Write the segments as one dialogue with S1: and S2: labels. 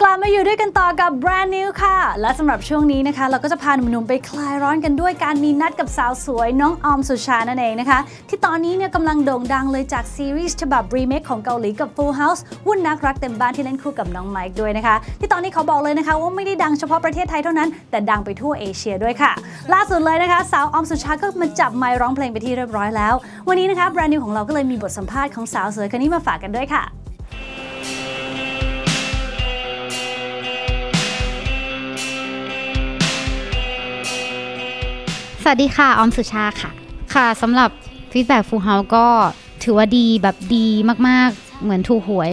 S1: กลับมาอยู่ด้วยกันต่อกับ Brand New ค่ะ และสำหรับช่วงนี้นะคะ เราก็จะพาหนุ่มๆไปคลายร้อนกันด้วยการมีนัดกับสาวสวยน้องออมสุชานั่นเองนะคะ ที่ตอนนี้เนี่ยกำลังโด่งดังเลยจากซีรีส์ฉบับรีเมคของเกาหลีกับ Full House วุ่นนักรักเต็มบ้านที่เล่นคู่กับน้องไมค์ด้วยนะคะ ที่ตอนนี้เขาบอกเลยนะคะว่าไม่ได้ดังเฉพาะประเทศไทยเท่านั้น แต่ดังไปทั่วเอเชียด้วยค่ะ ล่าสุดเลยนะคะ สาวออมสุชาก็มาจับไมค์ร้องเพลงไปที่เรียบร้อยแล้ว วันนี้นะคะ Brand New ของเราก็เลยมีบทสัมภาษณ์ของสาวสวยคนนี้มาฝากกันด้วยค่ะ
S2: สวัสดีค่ะ ออมสุชาค่ะ ค่ะสำหรับฟีดแบ็ฟูเฮาก็ถือว่าดีแบบดีมากๆ เหมือนถูหวย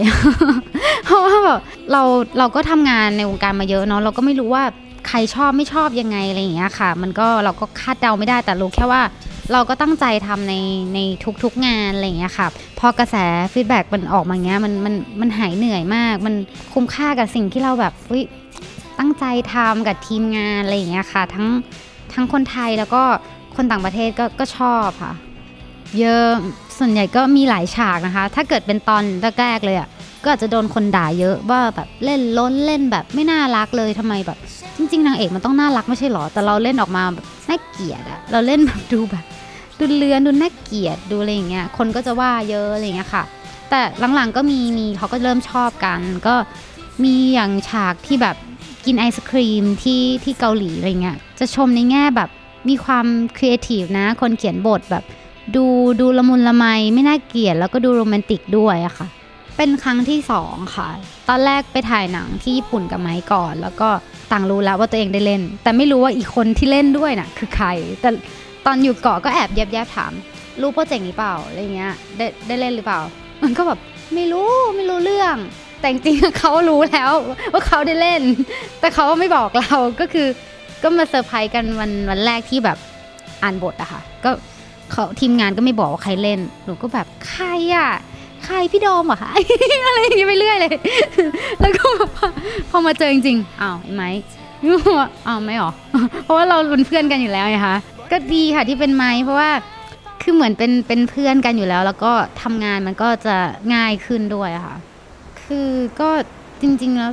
S2: เพราะว่าแบบเราเราก็ทำงานในวงการมาเยอะเนาะเราก็ไม่รู้ว่าใครชอบไม่ชอบยังไงอะไรอย่างเงี้ยค่ะ มันก็เราก็คาดเดาไม่ได้แต่รู้แค่ว่าเราก็ตั้งใจทำในในทุกๆงานอะไรอย่างเงี้ยค่ะ พอกระแสฟีดแบ็กมันออกมาเงี้ยมันมันมันหายเหนื่อยมาก มันคุ้มค่ากับสิ่งที่เราแบบตั้งใจทำกับทีมงานอะไรอย่างเงี้ยค่ะ ทั้ง ทั้งคนไทยแล้วก็คนต่างประเทศก็ก็ชอบค่ะ เยอะส่วนใหญ่ก็มีหลายฉากนะคะ ถ้าเกิดเป็นตอนแรกๆเลยอะ่ะก็อาจจะโดนคนด่าเยอะว่าแบบเล่นล้นเล่นแบบไม่น่ารักเลยทำไมแบบ จริง ๆ นางเอกมันต้องน่ารักไม่ใช่หรอแต่เราเล่นออกมาแบบน่าเกลียดอะเราเล่นแบบดูแบบดูเลือนดูน่าเกลียดดูอะไรอย่างเงี้ยคนก็จะว่าเยอะอะไรอย่างเงี้ยค่ะ แต่หลังๆก็มีมีเขาก็เริ่มชอบกัน ก็มีอย่างฉากที่แบบ กินไอศครีมที่ที่เกาหลีอะไรเงี้ยจะชมในแง่แบบมีความครีเอทีฟนะ คนเขียนบทแบบดูดูละมุนละไมไม่น่าเกลียดแล้วก็ดูโรแมนติกด้วยอะค่ะ เป็นครั้งที่สองค่ะ ตอนแรกไปถ่ายหนังที่ญี่ปุ่นกับไม้ก่อน แล้วก็ต่างรู้แล้วว่าตัวเองได้เล่น แต่ไม่รู้ว่าอีกคนที่เล่นด้วยน่ะคือใคร แต่ตอนอยู่เกาะก็แอบแยบๆถาม รู้โปรเจกต์นี้เปล่าอะไรเงี้ยได้ได้เล่นหรือเปล่า มันก็แบบไม่รู้ไม่รู้เรื่อง แต่จริงๆเขารู้แล้วว่าเขาได้เล่น แต่เขาไม่บอกเราก็คือ ก็มาเซอร์ไพรส์กันวันวันแรกที่แบบอ่านบทอะค่ะ ก็เขาทีมงานก็ไม่บอกว่าใครเล่น หนูก็แบบใครอะใครพี่โดมเหรอะคะอะไรอย่างเงี้ยไปเรื่อยเลย แล้วก็แบบพอมาเจอจริงๆอ้าวไอ้ไม้ว่อ้าวไม่หรอ เพราะว่าเราเป็นเพื่อนกันอยู่แล้วไงคะก็ดีค่ะที่เป็นไม้เพราะว่าคือเหมือนเป็นเป็นเพื่อนกันอยู่แล้ว แล้วก็ทำงานมันก็จะง่ายขึ้นด้วยอะค่ะ คือก็จริง ๆ แล้ว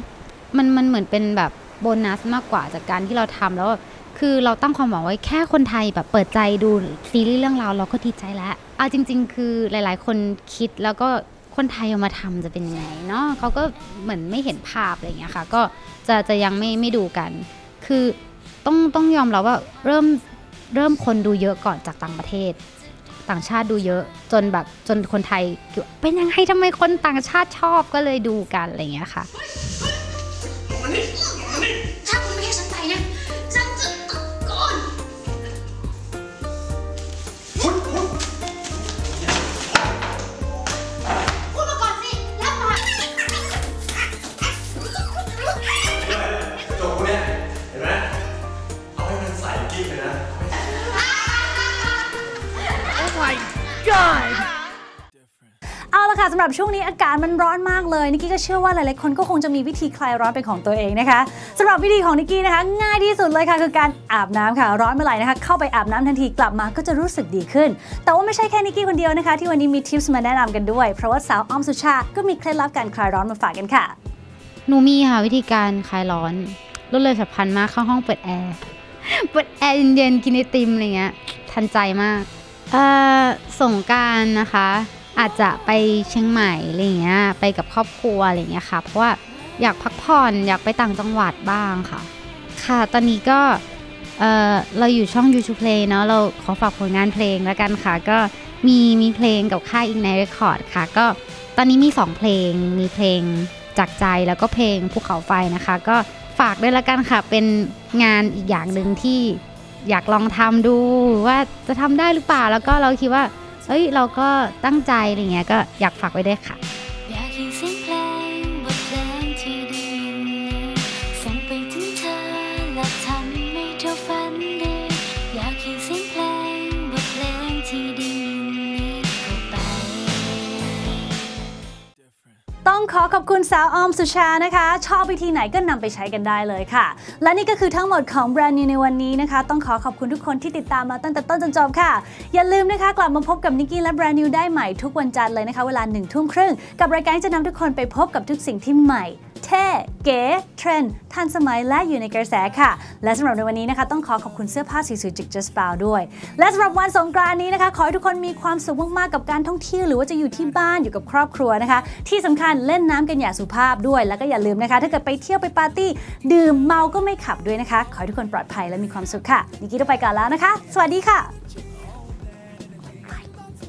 S2: มันมันเหมือนเป็นแบบโบนัสมากกว่าจากการที่เราทำแล้วแบบคือเราตั้งความหวังไว้แค่คนไทยแบบเปิดใจดูซีรีส์เรื่องราวเราก็ดีใจแล้วเอาจริง ๆ คือหลาย ๆ คนคิดแล้วก็คนไทยเอามาทำจะเป็นยังไงเนาะเขาก็เหมือนไม่เห็นภาพอะไรอย่างเงี้ยค่ะ ก็จะจะยังไม่ไม่ดูกัน คือต้องต้องยอมรับว่าเริ่มเริ่มคนดูเยอะก่อนจากต่างประเทศ ต่างชาติดูเยอะ จนแบบจนคนไทย เป็นยังไงทำไมคนต่างชาติชอบก็เลยดูกันอะไรอย่างเงี้ยค่ะ
S3: สำ
S1: หรับช่วงนี้อากาศมันร้อนมากเลยนิกกี้ก็เชื่อว่าหลายๆคนก็คงจะมีวิธีคลายร้อนเป็นของตัวเองนะคะสำหรับวิธีของนิกกี้นะคะ ง่ายที่สุดเลยค่ะคือการอาบน้ำค่ะ ร้อนเมื่อไหร่นะคะ เข้าไปอาบน้ำทันทีกลับมาก็จะรู้สึกดีขึ้น แต่ว่าไม่ใช่แค่นิกกี้คนเดียวนะคะ ที่วันนี้มีทิปส์มาแนะนำกันด้วย เพราะว่าสาวอ้อมสุชาก็มีเคล็ดลับการคลายร้อนมาฝากกันค่ะ
S2: หนูมีค่ะวิธีการคลายร้อนรวดเร็วฉับพลันมากเข้าห้องเปิดแอร์เปิดแอร์เย็นๆกินไอติมอะไรเงี้ยทันใจมากเอ่อสงกรารนะคะ อาจจะไปเชียงใหม่อะไรเงี้ยไปกับครอบครัวอะไรเงี้ยค่ะ เพราะว่าอยากพักผ่อนอยากไปต่างจังหวัดบ้างค่ะ ค่ะ ตอนนี้ก็เออเราอยู่ช่อง YouTube Play เนาะเราขอฝากผลงานเพลงแล้วกันค่ะ ก็มีมีเพลงกับค่าย Ignite Record ค่ะ ก็ตอนนี้มี 2 เพลงมีเพลงจากใจแล้วก็เพลงภูเขาไฟนะคะ ก็ฝากด้วยละกันค่ะ เป็นงานอีกอย่างหนึ่งที่อยากลองทำดูว่าจะทำได้หรือเปล่า แล้วก็เราคิดว่า เอ้ยเราก็ตั้งใจอะไรเงี้ยก็อยากฝากไว้ด้วยค่ะ
S1: ต้องขอขอบคุณสาวออมสุชานะคะ ชอบวิธีไหนก็นำไปใช้กันได้เลยค่ะ และนี่ก็คือทั้งหมดของแบรนด์นิวในวันนี้นะคะ ต้องขอขอบคุณทุกคนที่ติดตามมาตั้งแต่ต้นจนจบค่ะ อย่าลืมนะคะกลับมาพบกับนิกกี้และแบรนด์นิวได้ใหม่ทุกวันจันทร์เลยนะคะ เวลาหนึ่งทุ่มครึ่งกับรายการที่จะนำทุกคนไปพบกับทุกสิ่งที่ใหม่ เท่ เก๋ เทรนด์ทันสมัยและอยู่ในกระแสค่ะ และสำหรับในวันนี้นะคะ ต้องขอขอบคุณเสื้อผ้าสวยๆจาก Just Bow ด้วย และสำหรับวันสงกรานต์นี้นะคะ ขอให้ทุกคนมีความสุขมาก ๆ กับการท่องเที่ยวหรือว่าจะอยู่ที่บ้านอยู่กับครอบครัวนะคะ ที่สำคัญเล่นน้ำกันอย่างสุภาพด้วย แล้วก็อย่าลืมนะคะ ถ้าเกิดไปเที่ยวไปปาร์ตี้ ดื่มเมาก็ไม่ขับด้วยนะคะ ขอให้ทุกคนปลอดภัยและมีความสุขค่ะนิกกี้ต้องไปก่อนแล้วนะคะ สวัสดีค่ะ